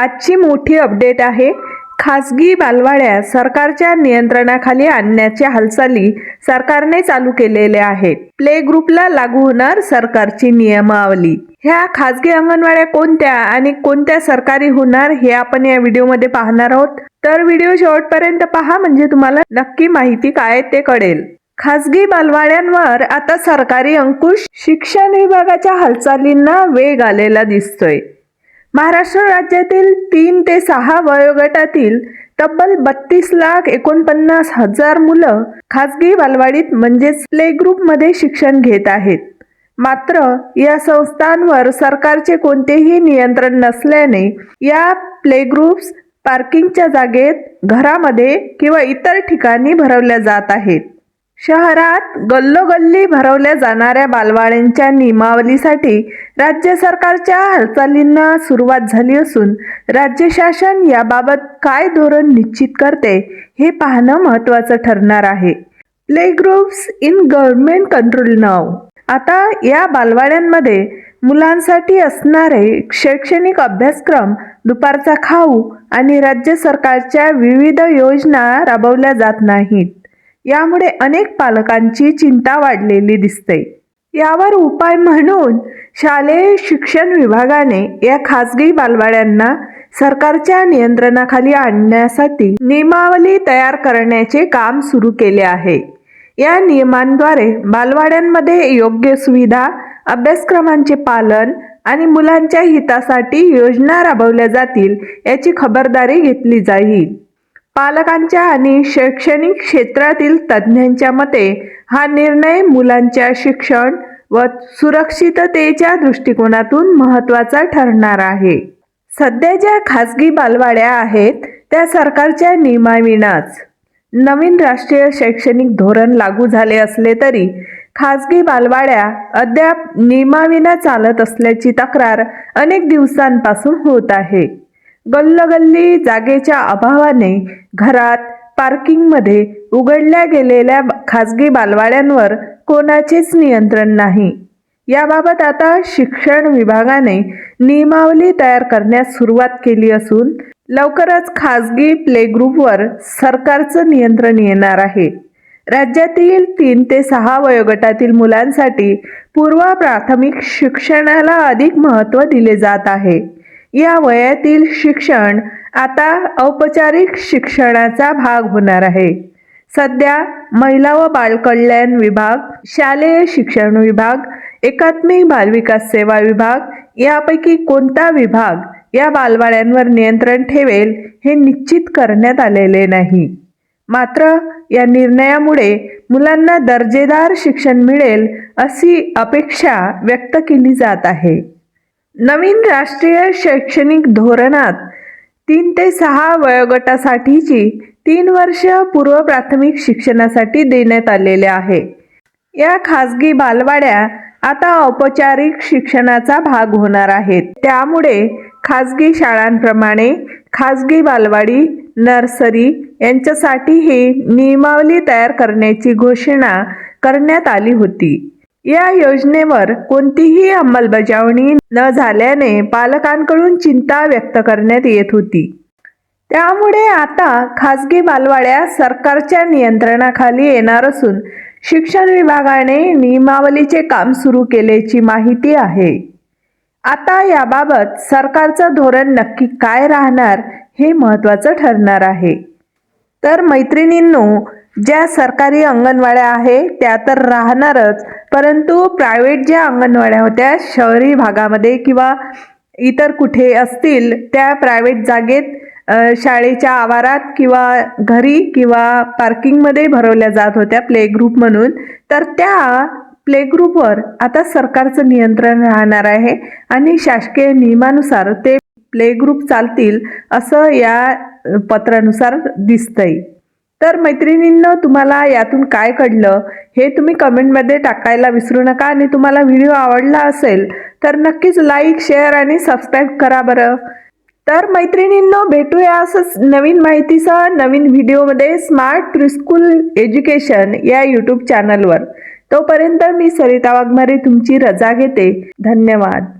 आजची मोठी अपडेट आहे खासगी बालवाड्या सरकारच्या नियंत्रणाखाली आणण्याच्या हालचाली सरकारने चालू केलेल्या आहेत. प्ले ग्रुपला लागू होणार सरकारची नियमावली. ह्या खासगी अंगणवाड्या कोणत्या आणि कोणत्या सरकारी होणार हे आपण या व्हिडिओमध्ये पाहणार आहोत. तर व्हिडिओ शेवटपर्यंत पहा म्हणजे तुम्हाला नक्की माहिती काय ते कळेल. खासगी बालवाड्यांवर आता सरकारी अंकुश शिक्षण विभागाच्या हालचालींना वेग आलेला दिसतोय. महाराष्ट्र राज्यातील तीन ते सहा वयोगटातील तब्बल बत्तीस लाख एकोणपन्नास हजार मुलं खाजगी बालवाडीत म्हणजेच प्ले ग्रुपमध्ये शिक्षण घेत आहेत. मात्र या संस्थांवर सरकारचे कोणतेही नियंत्रण नसल्याने या प्ले ग्रुप्स पार्किंगच्या जागेत घरामध्ये किंवा इतर ठिकाणी भरवल्या जात आहेत. शहरात गल्लोगल्ली भरवल्या जाणाऱ्या बालवाड्यांच्या नियमावलीसाठी राज्य सरकारच्या हालचालींना सुरुवात झाली असून राज्य शासन याबाबत काय धोरण निश्चित करते हे पाहणं महत्त्वाचं ठरणार आहे. Play groups in government control नाव. आता या बालवाड्यांमध्ये मुलांसाठी असणारे शैक्षणिक अभ्यासक्रम दुपारचा खाऊ आणि राज्य सरकारच्या विविध योजना राबवल्या जात नाहीत. यामुळे अनेक पालकांची चिंता वाढलेली दिसते. यावर उपाय म्हणून शालेय शिक्षण विभागाने या खासगी बालवाड्यांना सरकारच्या नियंत्रणाखाली आणण्यासाठी नियमावली तयार करण्याचे काम सुरू केले आहे. या नियमांद्वारे बालवाड्यांमध्ये योग्य सुविधा अभ्यासक्रमांचे पालन आणि मुलांच्या हितासाठी योजना राबवल्या जातील याची खबरदारी घेतली जाईल. पालकांच्या आणि शैक्षणिक क्षेत्रातील तज्ज्ञांच्या मते हा निर्णय मुलांच्या शिक्षण व सुरक्षिततेच्या दृष्टिकोनातून महत्त्वाचा ठरणार आहे. सध्या ज्या खासगी बालवाड्या आहेत त्या सरकारच्या नियमाविनाच. नवीन राष्ट्रीय शैक्षणिक धोरण लागू झाले असले तरी खासगी बालवाड्या अद्याप नियमाविना चालत असल्याची तक्रार अनेक दिवसांपासून होत आहे. गल्लगल्ली जागेच्या अभावाने घरात पार्किंगमध्ये उघडल्या गेलेल्या खाजगी बालवाड्यांवर कोणाचेच नियंत्रण नाही. याबाबत आता शिक्षण विभागाने नियमावली तयार करण्यास सुरुवात केली असून लवकरच खाजगी प्ले ग्रुपवर सरकारचं नियंत्रण येणार आहे. राज्यातील तीन ते सहा वयोगटातील मुलांसाठी पूर्व प्राथमिक शिक्षणाला अधिक महत्त्व दिले जात आहे. या वयातील शिक्षण आता औपचारिक शिक्षणाचा भाग होणार आहे. सध्या महिला व बालकल्याण विभाग शालेय शिक्षण विभाग एकात्मिक बालविकास सेवा विभाग यापैकी कोणता विभाग या बालवाड्यांवर नियंत्रण ठेवेल हे निश्चित करण्यात आलेले नाही. मात्र या निर्णयामुळे मुलांना दर्जेदार शिक्षण मिळेल अशी अपेक्षा व्यक्त केली जात आहे. नवीन राष्ट्रीय शैक्षणिक धोरणात तीन ते सहा वयोगटासाठीची तीन वर्ष पूर्व प्राथमिक शिक्षणासाठी देण्यात आलेले आहे. या खासगी बालवाड्या आता औपचारिक शिक्षणाचा भाग होणार आहेत. त्यामुळे खासगी शाळांप्रमाणे खासगी बालवाडी नर्सरी यांच्यासाठीही नियमावली तयार करण्याची घोषणा करण्यात आली होती. या योजनेवर कोणतीही अंमलबजावणी न झाल्याने पालकांकडून चिंता व्यक्त करण्यात येत होती. त्यामुळे आता खासगी बालवाड्या सरकारच्या नियंत्रणाखाली येणार असून शिक्षण विभागाने नियमावलीचे काम सुरू केल्याची माहिती आहे. आता याबाबत सरकारचं धोरण नक्की काय राहणार हे महत्त्वाचं ठरणार आहे. तर मैत्रिणींनो ज्या सरकारी अंगणवाड्या आहे त्या तर राहणारच. परंतु प्रायव्हेट ज्या अंगणवाड्या होत्या शहरी भागामध्ये किंवा इतर कुठे असतील त्या प्रायव्हेट जागेत शाळेच्या आवारात किंवा घरी किंवा पार्किंगमध्ये भरवल्या जात होत्या प्ले ग्रुप म्हणून. तर त्या प्ले ग्रुपवर आता सरकारचं नियंत्रण राहणार आहे आणि शासकीय नियमानुसार ते प्ले ग्रुप चालतील असं या पत्रानुसार दिसतंय. तर मैत्रिणींना तुम्हाला यातून काय कळलं हे तुम्ही कमेंटमध्ये टाकायला विसरू नका आणि तुम्हाला व्हिडिओ आवडला असेल तर नक्कीच लाईक शेअर आणि सबस्क्राईब करा बरं. तर मैत्रिणींनो भेटूया असंच नवीन माहितीसह नवीन व्हिडिओमध्ये स्मार्ट प्रिस्कूल एज्युकेशन या यूट्यूब चॅनलवर तोपर्यंत मी सरिता वाघमारे तुमची रजा घेते. धन्यवाद.